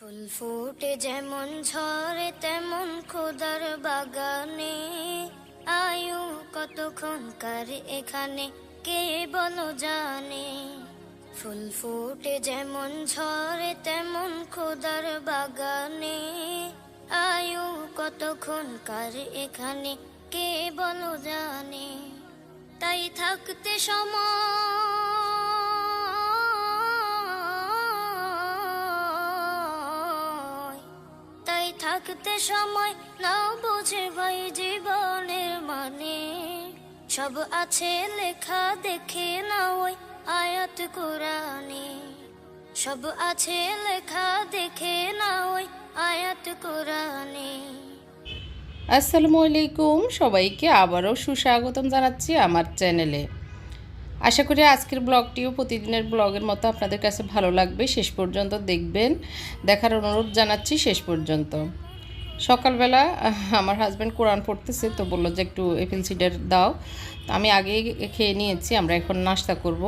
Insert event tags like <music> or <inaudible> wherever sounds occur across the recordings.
ফুল ফুটে যেমন ঝরে, তেমন খোদার বাগানে। আয়ু কতক্ষণ কার এখানে, কে বলো জানে? ফুল ফুটে যেমন ঝরে, তেমন খোদার বাগানে। আয়ু কতক্ষণ কার এখানে, কে বলো জানে? তাই থাকতে সময় থাকতে সময় না বোঝে ভাই জীবনের মানে। সব আছে লেখা দেখে না ওই আয়াত কোরআনে। সব আছে লেখা দেখে না ওই আয়াত কোরআনে। আসসালামু আলাইকুম, সবাইকে আবারও সুস্বাগতম জানাচ্ছি আমার চ্যানেলে। আশা করি আজকের ব্লগটিও প্রতিদিনের ব্লগের মতো আপনাদের কাছে ভালো লাগবে। শেষ পর্যন্ত দেখবেন। দেখার অনুরোধ জানাচ্ছি শেষ পর্যন্ত। সকালবেলা আমার হাজব্যান্ড কোরআন পড়তেছে, তো বলল যে একটু এপিল সিডার দাও। তো আমি আগেই খেয়ে নিয়েছি, আমরা এখন নাস্তা করব।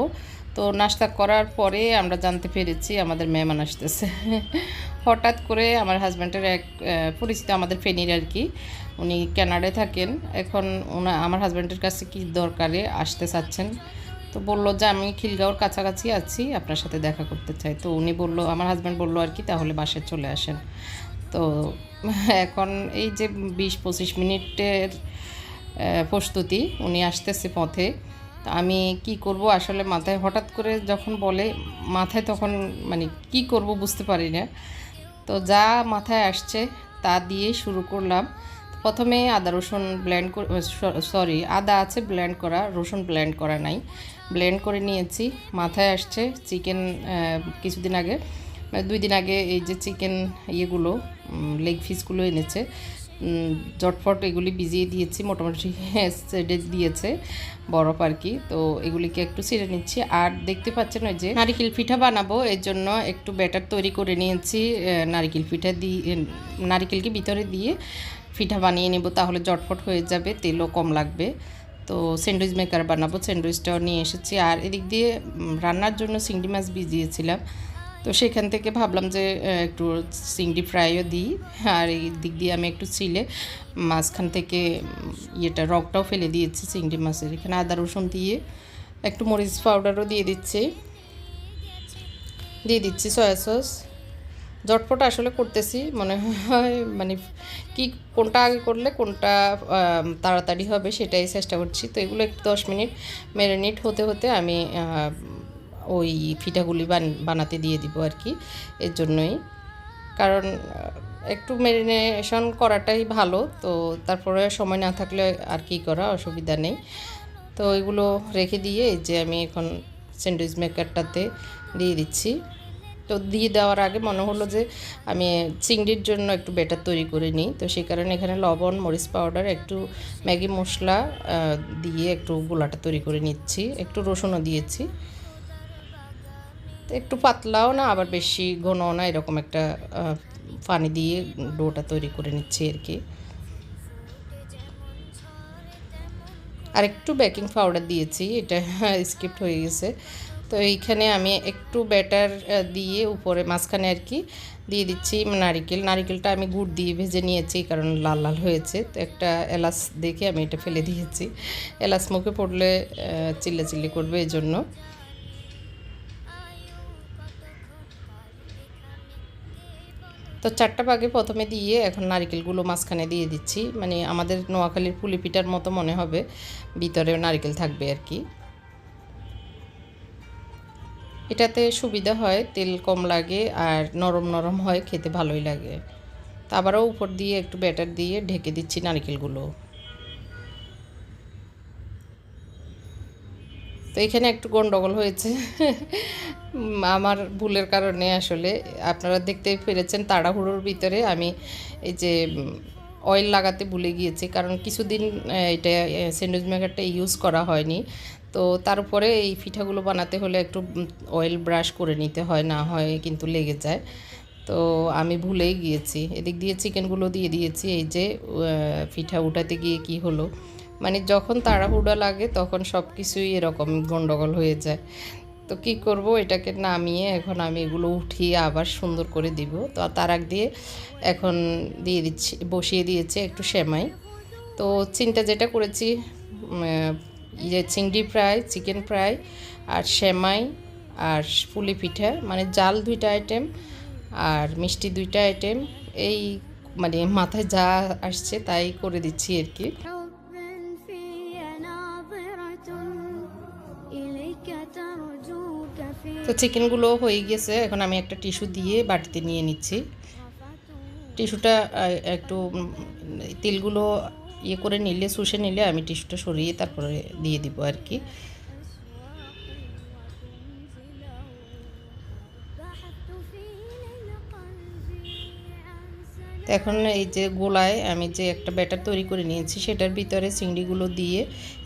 তো নাস্তা করার পরে আমরা জানতে পেরেছি আমাদের মেহমান আসতেছে। হঠাৎ করে আমার হাজব্যান্ডের এক পরিচিত আমাদের ফেনির আর কি, উনি ক্যানাডায় থাকেন। এখন ওনা আমার হাজব্যান্ডের কাছে কি দরকারে আসতে চাচ্ছেন? তো বলল যে, আমি খিলগাঁওর কাছাকাছি আছি, আপনার সাথে দেখা করতে চাই। তো উনি বলল, আমার হাজব্যান্ড বলল আর কি, তাহলে বাসায় চলে আসেন। তো এখন এই যে বিশ পঁচিশ মিনিটের প্রস্তুতি, উনি আসতেছে পথে। তা আমি কি করব? আসলে মাথায় হঠাৎ করে যখন বলে, মাথায় তখন মানে কি করব বুঝতে পারি না। তো যা মাথায় আসছে, তা দিয়ে শুরু করলাম। প্রথমে আদা রসুন ব্লেন্ড সরি আদা আছে ব্লেন্ড করা, রসুন ব্লেন্ড করা নাই। ব্লেন্ড করে নিয়েছি, মাথায় আসছে চিকেন কিছুদিন আগে মানে দুই দিন আগে এই যে চিকেন ইয়েগুলো লেগ ফিসগুলো এনেছে জটফট এগুলি ভিজিয়ে দিয়েছি, মোটামুটি সেডে দিয়েছে বরফ আর কি। তো এগুলিকে একটু ছিঁড়ে নিচ্ছি। আর দেখতে পাচ্ছেন ওই যে নারিকেল পিঠা বানাবো, এর জন্য একটু ব্যাটার তৈরি করে নিয়েছি। নারিকেল পিঠা দিয়ে নারিকেলকে ভিতরে দিয়ে পিঠা বানিয়ে নেব, তাহলে জটফট হয়ে যাবে, তেলও কম লাগবে। তো স্যান্ডউইচ মেকার বানাবো, স্যান্ডউইচটাও নিয়ে এসেছি। আর এদিক দিয়ে রান্নার জন্য চিংড়ি মাছ ভিজিয়েছিলাম। তো সেখান থেকে ভাবলাম যে একটু চিংড়ি ফ্রাইও দিই। আর এই দিক দিয়ে আমি একটু ছিলে মাঝখান থেকে ইয়েটা রকটাও ফেলে দিয়েছি চিংড়ি মাছের। এখানে আদা, রসুন দিয়ে একটু মরিচ পাউডারও দিয়ে দিচ্ছি। দিয়ে দিচ্ছি সয়া সস। জটপট আসলে করতেছি, মনে হয় মানে কি, কোনটা আগে করলে কোনটা তাড়াতাড়ি হবে সেটাই চেষ্টা করছি। তো এগুলো একটু দশ মিনিট ম্যারিনেট হতে হতে আমি ওই বান- বানাতে দিয়ে দিব আর কি, এর জন্যই। কারণ একটু ম্যারিনেশন করাটাই ভালো, তো তারপরে সময় না থাকলে আর কি করা, অসুবিধা নেই। তো এগুলো রেখে দিয়ে যে আমি এখন স্যান্ডউইচ মেকারটাতে দিয়ে দিচ্ছি। তো দিয়ে দেওয়ার আগে মনে হলো যে আমি চিংড়ির জন্য একটু বেটার তৈরি করে নিই। তো সেই কারণে এখানে লবণ, মরিচ পাউডার একটু ম্যাগি মশলা দিয়ে একটু গোলাটা তৈরি করে নিচ্ছি। একটু রসুনও দিয়েছি। তো একটু পাতলাও না আবার বেশি ঘনও না এরকম একটা পানি দিয়ে ডোটা তৈরি করে নিচ্ছি আর কি। আর একটু বেকিং পাউডার দিয়েছি এটা <laughs> স্কিপ্ট হয়ে গেছে। তো এইখানে আমি একটু ব্যাটার দিয়ে উপরে মাঝখানে আর কি দিয়ে দিচ্ছি নারিকেল। নারিকেলটা আমি গুড় দিয়ে ভেজে নিয়েছি কারণ লাল লাল হয়েছে। তো একটা এলাচ দেখে আমি এটা ফেলে দিয়েছি। এলাচ মুখে পড়লে আহ, চিল্লা চিল্লি করবে এই জন্য তো চারটা বাগে প্রথমে দিয়ে এখন নারিকেলগুলো মাঝখানে দিয়ে দিচ্ছি। মানে আমাদের নোয়াখালীর পুলি পিঠার মতো মনে হবে ভিতরে নারিকেল থাকবে আর কি। এটাতে সুবিধা হয়, তেল কম লাগে আর নরম নরম হয়, খেতে ভালোই লাগে। তা আবারও উপর দিয়ে একটু ব্যাটার দিয়ে ঢেকে দিচ্ছি নারিকেলগুলো। তো এখানে একটু গন্ডগোল হয়েছে। আমার ভুলের কারণে আসলে আপনারা দেখতে পেরেছেন তাড়াহুড়োর ভিতরে আমি এই যে অয়েল লাগাতে ভুলে গিয়েছি, কারণ কিছুদিন এটা স্যান্ডউইচ মেকারটা ইউজ করা হয়নি। তো তার উপরে এই পিঠাগুলো বানাতে হলে একটু অয়েল ব্রাশ করে নিতে হয়, না হয় কিন্তু লেগে যায়। তো আমি ভুলেই গিয়েছি। এদিক দিয়ে চিকেনগুলো দিয়ে দিয়েছি, এই যে পিঠা উঠাতে গিয়ে কি হলো? মানে যখন তাড়াহুড়া লাগে তখন সব কিছুই এরকম গন্ডগোল হয়ে যায়। তো কি করব? এটাকে নামিয়ে এখন আমি এগুলো উঠিয়ে আবার সুন্দর করে দিব। তো তার আগ দিয়ে এখন দিয়ে দিচ্ছি, বসিয়ে দিয়েছি একটু সেমাই। তো চিনটা যেটা করেছি ইয়ে চিংড়ি ফ্রাই, চিকেন ফ্রাই আর সেমাই আর পুলি পিঠা মানে জাল দুইটা আইটেম আর মিষ্টি দুইটা আইটেম, এই মানে মাথায় যা আসছে তাই করে দিচ্ছি আর কি। তো চিকেনগুলো হয়ে গেছে। এখন আমি একটা টিস্যু দিয়ে বাটিতে নিয়ে নিচ্ছি। টিস্যুটা একটু তেলগুলো ইয়ে করে নিলে, শুষে নিলে আমি টিস্যুটা সরিয়ে তারপরে দিয়ে দিব আর কি। এখন এই যে গোলায় আমি যে একটা ব্যাটার তৈরি করে নিয়েছি, সেটার ভিতরে চিংড়িগুলো দিয়ে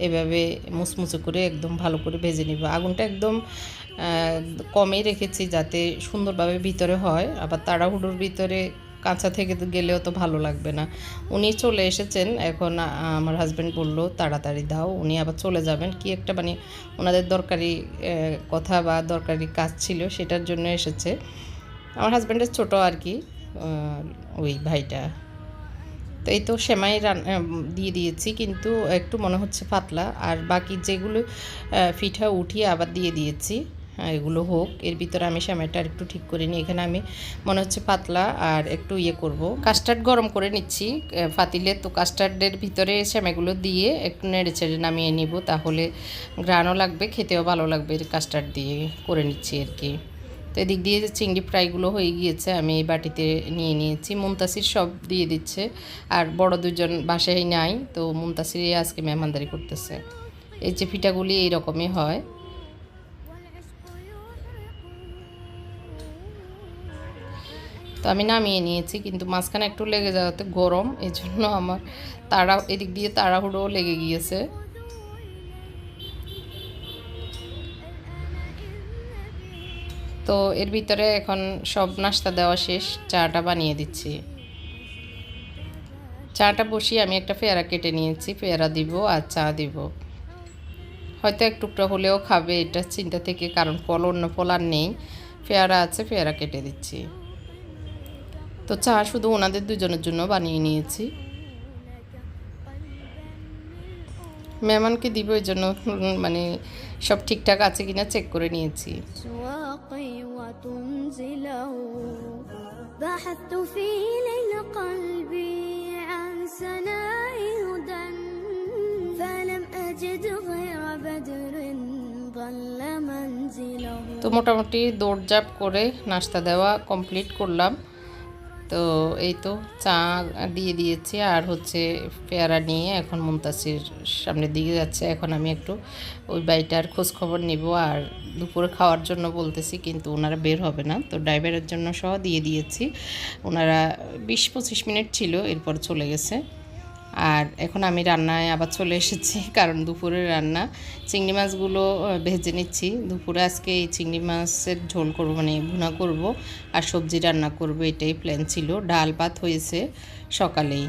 এভাবে মুচমুচে করে একদম ভালো করে ভেজে নিব। আগুনটা একদম কমই রেখেছি যাতে সুন্দরভাবে ভিতরে হয়। আবার তাড়াহুড়োর ভিতরে কাঁচা থেকে গেলেও তো ভালো লাগবে না। উনি চলে এসেছেন, এখন আমার হাজব্যান্ড বলল, তাড়াতাড়ি দাও। উনি আবার চলে যাবেন। কি একটা মানে ওনাদের দরকারি কথা বা দরকারি কাজ ছিল, সেটার জন্য এসেছে। আমার হাজব্যান্ডের ছোট আর কি ওই ভাইটা। তো এই তো সেমাই দিয়ে দিয়েছি, কিন্তু একটু মনে হচ্ছে পাতলা। আর বাকি যেগুলো পিঠা উঠিয়ে আবার দিয়ে দিয়েছি। এগুলো হোক। এর ভিতরে আমি আর একটু ঠিক করে নিই। এখানে আমি মনে হচ্ছে পাতলা আর একটু ইয়ে করব। কাস্টার্ড গরম করে নিচ্ছি। ফাতিলে তো কাস্টার্ডের ভিতরে সেমাইগুলো দিয়ে একটু নেড়ে চেড়ে নামিয়ে নিব। তাহলে গ্রানও লাগবে, খেতেও ভালো লাগবে কাস্টার্ড দিয়ে করে নিচ্ছি আর কি। তো এদিক দিয়ে চিংড়ি ফ্রাইগুলো হয়ে গিয়েছে, আমি এই বাটিতে নিয়ে নিয়েছি। মুমতাসির সব দিয়ে দিচ্ছে। আর বড় দুজন বাসায় নাই, তো মুমতাসির আজকে মেহমানদারি করতেছে। এই যে পিঠাগুলি এইরকমই হয়। তো আমি নামিয়ে নিয়েছি, কিন্তু মাঝখানে একটু লেগে যাওয়াতে গরম, এই জন্য আমার তাড়া, এদিক দিয়ে তাড়াহুড়ো লেগে গিয়েছে। তো এর ভিতরে এখন সব নাস্তা দেওয়া শেষ, চাটা বানিয়ে দিচ্ছি। চাটা বসিয়ে আমি একটা পেয়ারা কেটে নিয়েছি, পেয়ারা দিব আর চা দিব। হয়তো এক হলেও খাবে, এটা চিন্তা থেকে, কারণ ফল, অন্য ফল আর নেই। পেয়ারা আছে, পেয়ারা কেটে দিচ্ছি। তো চা শুধু ওনাদের দুজনের জন্য বানিয়ে নিয়েছি মেহমানকে দিব এই জন্য উম, মানে সব ঠিকঠাক আছে কিনা চেক করে নিয়েছি أسواقي وتنزله بحثت في ليل قلبي عن سناء هدى فلم أجد غير بدر ظل منزله তো মোটামুটি দৌড়ঝাঁপ করে নাস্তা দেওয়া কমপ্লিট করলাম তো এই তো চা দিয়ে দিয়েছি আর হচ্ছে পেয়ারা নিয়ে এখন মুমতাসির সামনের দিকে যাচ্ছে। এখন আমি একটু ওই বাড়িটার খোঁজখবর নিব আর দুপুরে খাওয়ার জন্য বলতেছি কিন্তু ওনারা বের হবে না। তো ড্রাইভারের জন্য সহ দিয়ে দিয়েছি। ওনারা বিশ পঁচিশ মিনিট ছিল, এরপর চলে গেছে। আর এখন আমি রান্নায় আবার চলে এসেছি, কারণ দুপুরের রান্না। চিংড়ি মাছগুলো ভেজে নিচ্ছি। দুপুরে আজকে এই চিংড়ি মাছের ঝোল করব মানে ভুনা করব, আর সবজি রান্না করব, এটাই প্ল্যান ছিল। ডাল ভাত হয়েছে সকালেই।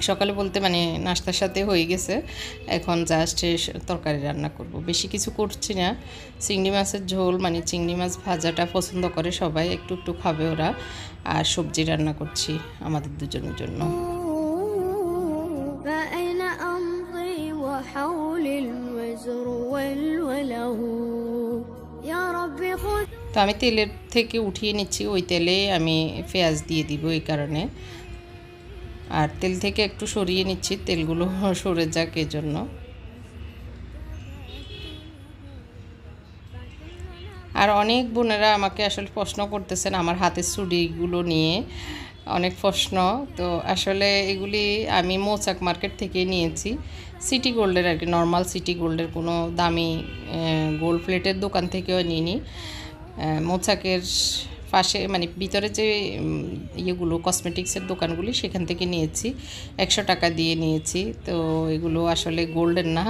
সকালে বলতে মানে নাস্তার সাথে হয়ে গেছে। এখন জাস্ট তরকারি রান্না করব। বেশি কিছু করছি না। চিংড়ি মাছের ঝোল মানে চিংড়ি মাছ ভাজাটা পছন্দ করে সবাই, একটু একটু খাবে ওরা। আর সবজি রান্না করছি আমাদের দুজনের জন্য। আমি তেলের থেকে উঠিয়ে নিচ্ছি। ওই তেলে আমি পেঁয়াজ দিয়ে দিব এই কারণে। আর তেল থেকে একটু সরিয়ে নিচ্ছি, তেলগুলো <laughs> সরে যাক এই জন্য আর অনেক বোনেরা আমাকে আসলে প্রশ্ন করতেছেন আমার হাতের চুড়িগুলো নিয়ে। অনেক প্রশ্ন। তো আসলে এগুলি আমি মৌচাক মার্কেট থেকে নিয়েছি। সিটি গোল্ডের আর কি, নর্মাল সিটি গোল্ডের কোনো দামি গোল্ড প্লেটের দোকান থেকেও নিইনি। মৌচাকের পাশে মানে ভিতরে যে ইয়েগুলো কসমেটিক্সের দোকানগুলি, সেখান থেকে নিয়েছি। একশো টাকা দিয়ে নিয়েছি। তো এগুলো আসলে গোল্ডেন না।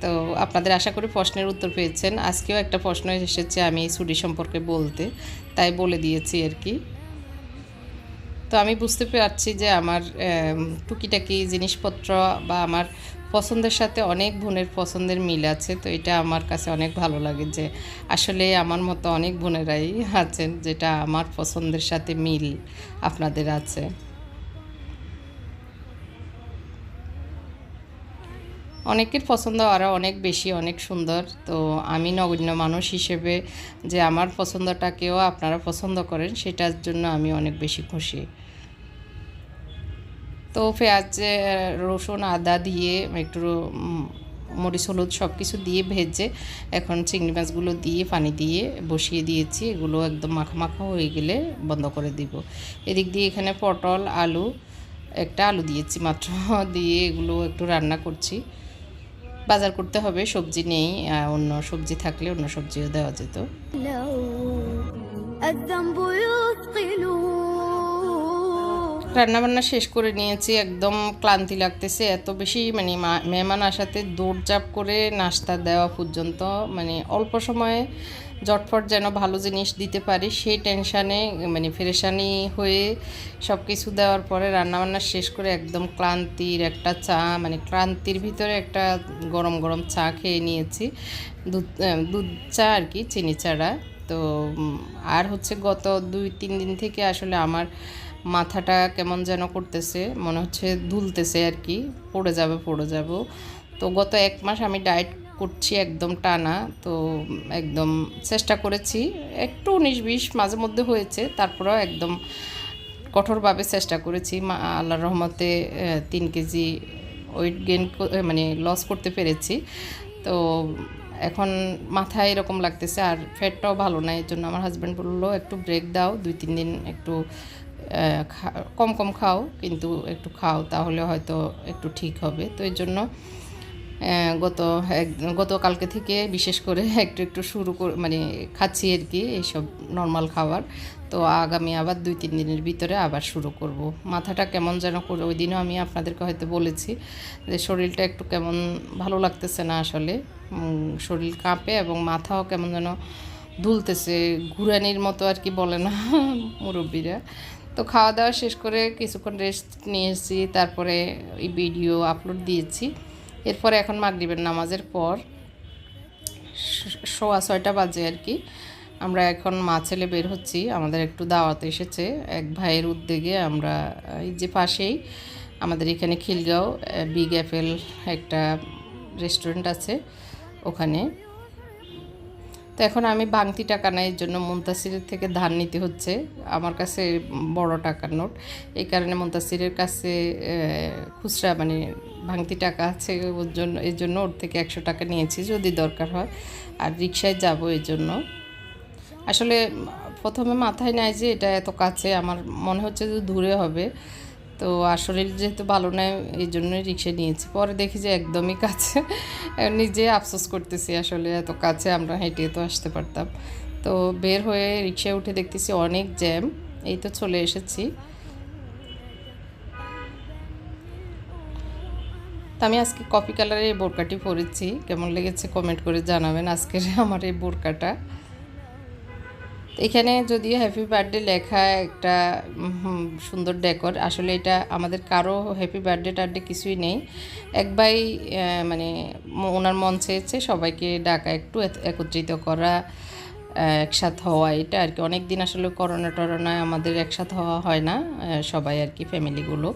তো আপনাদের আশা করি প্রশ্নের উত্তর পেয়েছেন। আজকেও একটা প্রশ্ন এসেছে আমি এই সম্পর্কে বলতে। তাই বলে দিয়েছি আর কি। তো আমি বুঝতে পারছি যে আমার টুকিটাকি জিনিসপত্র বা আমার পছন্দের সাথে অনেক বোনের পছন্দের মিল আছে, তো এটা আমার কাছে অনেক ভালো লাগে যে আসলে আমার মতো অনেক বোনেরাই আছেন যেটা আমার পছন্দের সাথে মিল আপনাদের আছে। অনেকের পছন্দ আরও অনেক বেশি, অনেক সুন্দর। তো আমি নগণ্য মানুষ হিসেবে যে আমার পছন্দটাকেও আপনারা পছন্দ করেন, সেটার জন্য আমি অনেক বেশি খুশি। তো পেঁয়াজ রসুন, আদা দিয়ে একটু মরিচ, হলুদ সব কিছু দিয়ে ভেজে এখন চিংড়ি মাছগুলো দিয়ে, পানি দিয়ে বসিয়ে দিয়েছি। এগুলো একদম মাখা মাখা হয়ে গেলে বন্ধ করে দিব। এদিক দিয়ে এখানে পটল, আলু, একটা আলু দিয়েছি মাত্র। দিয়ে এগুলো একটু রান্না করছি। বাজার করতে হবে সবজি নেই অন্য সবজি থাকলে অন্য সবজিও দেওয়া যেত। রান্নাবান্না শেষ করে নিয়েছি, একদম ক্লান্তি লাগতেছে। এত বেশি মানে মেহমান আসাতে দৌড়চাপ করে নাস্তা দেওয়া পর্যন্ত মানে অল্প সময়ে জটফট যেন ভালো জিনিস দিতে পারি, সেই টেনশানে মানে ফেরেশানি হয়ে সব কিছু দেওয়ার পরে রান্নাবান্না শেষ করে একদম ক্লান্তির একটা চা মানে ক্লান্তির ভিতরে একটা গরম গরম চা খেয়ে নিয়েছি। দুধ দুধ চা আর কি, চিনি ছাড়া তো আর হচ্ছে গত দুই, তিন দিন থেকে আসলে আমার মাথাটা কেমন যেন করতেছে, মনে হচ্ছে দুলতেছে আর কি, পড়ে যাবে, পড়ে যাব। তো গত এক মাস আমি ডায়েট করছি একদম টানা, তো একদম চেষ্টা করেছি, একটু উনিশ বিশ মাঝে মধ্যে হয়েছে, তারপরেও একদম কঠোরভাবে চেষ্টা করেছি। মা, আল্লাহর রহমতে তিন কেজি ওয়েট গেন মানে লস করতে পেরেছি। তো এখন মাথায় এরকম লাগতেছে, আর ফ্যাটটাও ভালো না এর জন্য আমার হাজব্যান্ড বলল, একটু ব্রেক দাও, দুই, তিন দিন একটু কম কম খাও, কিন্তু একটু খাও, তাহলে হয়তো একটু ঠিক হবে। তো এর জন্য গত এক গতকালকে থেকে বিশেষ করে <laughs> একটু একটু শুরু করে মানে খাচ্ছি আর কি এইসব নর্মাল খাবার। তো আগামী আবার দুই, তিন দিনের ভিতরে আবার শুরু করব। মাথাটা কেমন যেন করে, ওই দিনও আমি আপনাদেরকে হয়তো বলেছি যে শরীরটা একটু কেমন ভালো লাগতেছে না আসলে। শরীর কাঁপে এবং মাথাও কেমন যেন দুলতেছে ঘুরানির মতো আর কি বলে না <laughs> মুরব্বীরা। তো খাওয়া দাওয়া শেষ করে কিছুক্ষণ রেস্ট নিয়েছি তারপরে এই ভিডিও আপলোড দিয়েছি। এরপরে এখন মাগরিবের নামাজের পর সোয়া ছয়টা বাজে আর কি। আমরা এখন মা ছেলে বের হচ্ছি, আমাদের একটু দাওয়াত এসেছে। এক ভাইয়ের উদ্যোগে আমরা, এই যে পাশেই আমাদের এখানে খিলগাঁও বিগ অ্যাপেল একটা রেস্টুরেন্ট আছে ওখানে। তো এখন আমি বাংতি টাকা নাই, এর জন্য মুন্তাসিরের থেকে ধার নিতে হচ্ছে, আমার কাছে বড় টাকার নোট। এই কারণে মুন্তাসিরের কাছে খুচরা মানে ভাঙতি টাকা আছে, ওর জন্য, এর জন্য ওর থেকে একশো টাকা নিয়েছি যদি দরকার হয়। আর রিক্সায় যাব এর জন্য। আসলে প্রথমে মাথায় নেয় যে এটা এত কাছে, আমার মনে হচ্ছে যে দূরে হবে। তো শরীর যেহেতু ভালো নয়, এই জন্যই রিক্সা নিয়েছি। পরে দেখি যে একদমই কাছে। নিজে আফসোস করতেছি আসলে এত কাছে আমরা হেঁটে তো আসতে পারতাম। তো বের হয়ে রিক্সায় উঠে দেখতেছি অনেক জ্যাম। এই তো চলে এসেছি। তো আমি আজকে কপি কালারের এই বোরকাটি পরেছি। কেমন লেগেছে কমেন্ট করে জানাবেন। আজকের আমার এই বোরকাটা। এখানে যদিও হ্যাপি বার্থডে লেখা একটা সুন্দর ডেকর আসলে এটা আমাদের কারও হ্যাপি বার্থডে টার্থডে কিছুই নেই। একবাই মানে ওনার মন চেয়েছে সবাইকে ডাকা একটু একত্রিত করা। একসাথ হওয়া, এটা আর কি। অনেক দিন আসলে করোনা টরোনায় আমাদের একসাথ হওয়া হয় না সবাই আর কি ফ্যামিলিগুলো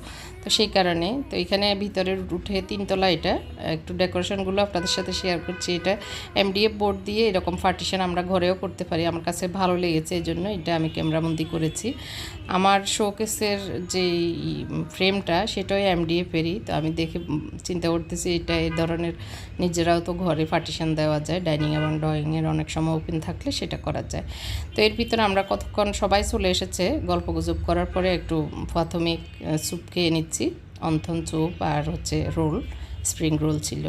তো সেই কারণে, তো এখানে ভিতরে উঠে তিনতলা এটা, একটু ডেকোরেশনগুলো আপনাদের সাথে শেয়ার করছি। এটা এমডিএফ বোর্ড দিয়ে এরকম পার্টিশন আমরা ঘরেও করতে পারি। আমার কাছে ভালো লেগেছে, এই জন্য এটা আমি ক্যামেরাবন্দি করেছি। আমার শোকেসের যে ফ্রেমটা সেটাও এমডিএফেরই তো আমি দেখে চিন্তা করতেছি, এটা এই ধরনের নিজেরাও তো ঘরে পার্টিশন দেওয়া যায় ডাইনিং এবং ড্রয়িংয়ের অনেক সময় ওপেন থাকলে সেটা করা যায়। তো এর ভিতরে আমরা কতক্ষণ সবাই চলে এসেছে গল্প গুজব করার পরে একটু প্রাথমিক স্যুপ খেয়ে নিচ্ছি। অন্থন চুপ আর হচ্ছে রোল স্প্রিং রোল ছিল।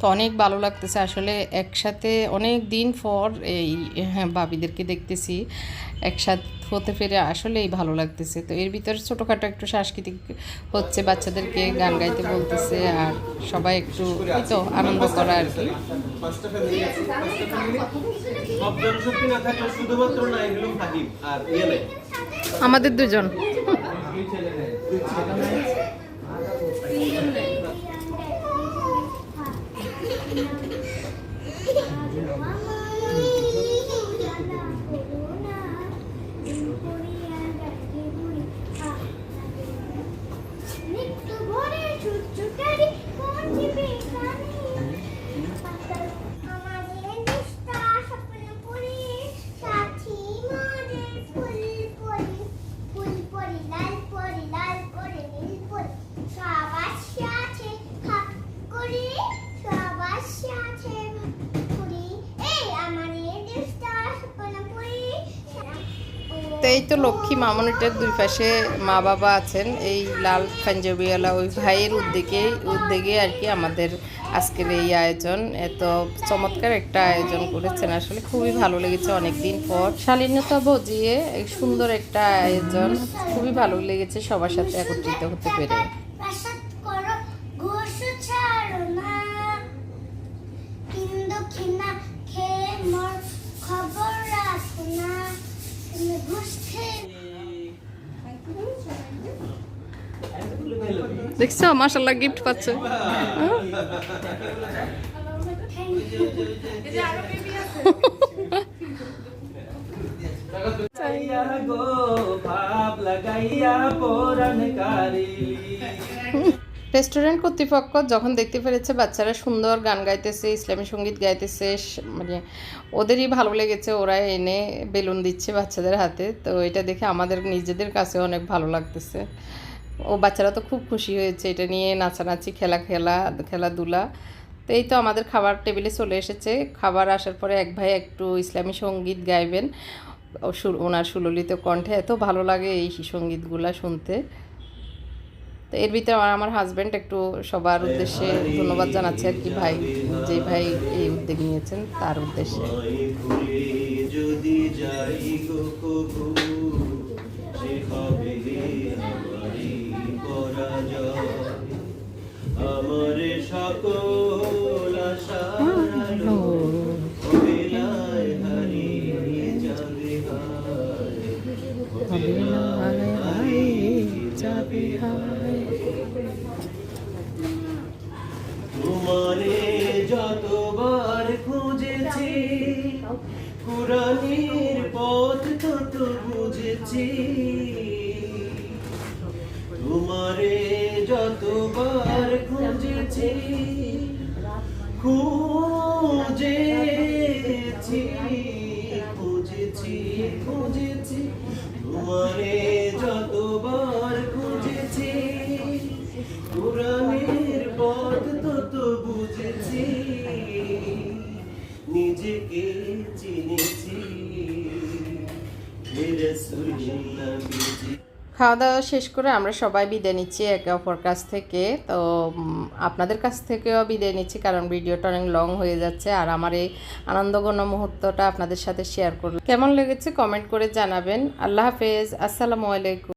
তো অনেক ভালো লাগতেছে। আসলে একসাথে অনেক দিন পর এই হ্যাঁ, ভাবিদেরকে দেখতেছি। একসাথে হতে ফেরে আসলেই ভালো লাগতেছে। তো এর ভিতরে ছোটোখাটো একটু সাংস্কৃতিক হচ্ছে বাচ্চাদেরকে গান গাইতে বলতেছে আর সবাই একটু তো আনন্দ করা আর কি। আমাদের ফ্যামিলি আছে পাঁচটা ফ্যামিলি সব জনশক্তি না থাকলে শুধুমাত্র নাই হলো ফাহিম আর ইয়ে নেই আমাদের দুজন এই তো লক্ষ্মী মামনিটার দুই পাশে মা বাবা আছেন, এই লাল পাঞ্জাবিওয়ালা ওই ভাইয়ের উদ্যোগে উদ্যোগে আর কি আমাদের আজকের এই আয়োজন। এত চমৎকার একটা আয়োজন করেছেন, আসলে খুবই ভালো লেগেছে অনেকদিন পর। শালীনতা বজিয়ে সুন্দর একটা আয়োজন, খুবই ভালো লেগেছে সবার সাথে একত্রিত হতে পেরে প্রাসাদ করো ঘোষ ছাড়ো না কিন্তু কিনা খেয়ে মর খবর রাখো না তুমি ঘুষ খেয়ে দেখছ? মাসাল্লাহ গিফট পাচ্ছে। ভাব লাগাইয়া পরাণ কারিলি রেস্টুরেন্ট কর্তৃপক্ষ যখন দেখতে পেরেছে বাচ্চারা সুন্দর গান গাইতেছে, ইসলামী সংগীত গাইতেছে মানে ওদেরই ভালো লেগেছে, ওরা এনে বেলুন দিচ্ছে বাচ্চাদের হাতে, তো এটা দেখে আমাদের নিজেদের কাছে অনেক ভালো লাগতেছে। ও বাচ্চারা তো খুব খুশি হয়েছে, এটা নিয়ে নাচানাচি, খেলা খেলা, খেলাধুলা। তো এই তো আমাদের খাবার টেবিলে চলে এসেছে। খাবার আসার পরে এক ভাই একটু ইসলামী সংগীত গাইবেন। ওনার সুললিত কণ্ঠে এত ভালো লাগে এই সঙ্গীতগুলা শুনতে। তো এর ভিতরে আমার হাজব্যান্ড একটু সবার উদ্দেশ্যে ধন্যবাদ জানাচ্ছে আর কি ভাই, যে ভাই এই উদ্যোগ নিয়েছেন তার উদ্দেশ্যে। সকল খাওয়া দাওয়া শেষ করে আমরা সবাই বিদায় নিচ্ছি একে অপর কাছ থেকে। তো আপনাদের কাছ থেকেও বিদায় নিচ্ছি কারণ ভিডিওটা অনেক লং হয়ে যাচ্ছে আর আমার এই আনন্দঘন মুহূর্তটা আপনাদের সাথে শেয়ার করলাম। কেমন লেগেছে কমেন্ট করে জানাবেন। আল্লাহ হাফেজ। আসসালামু আলাইকুম।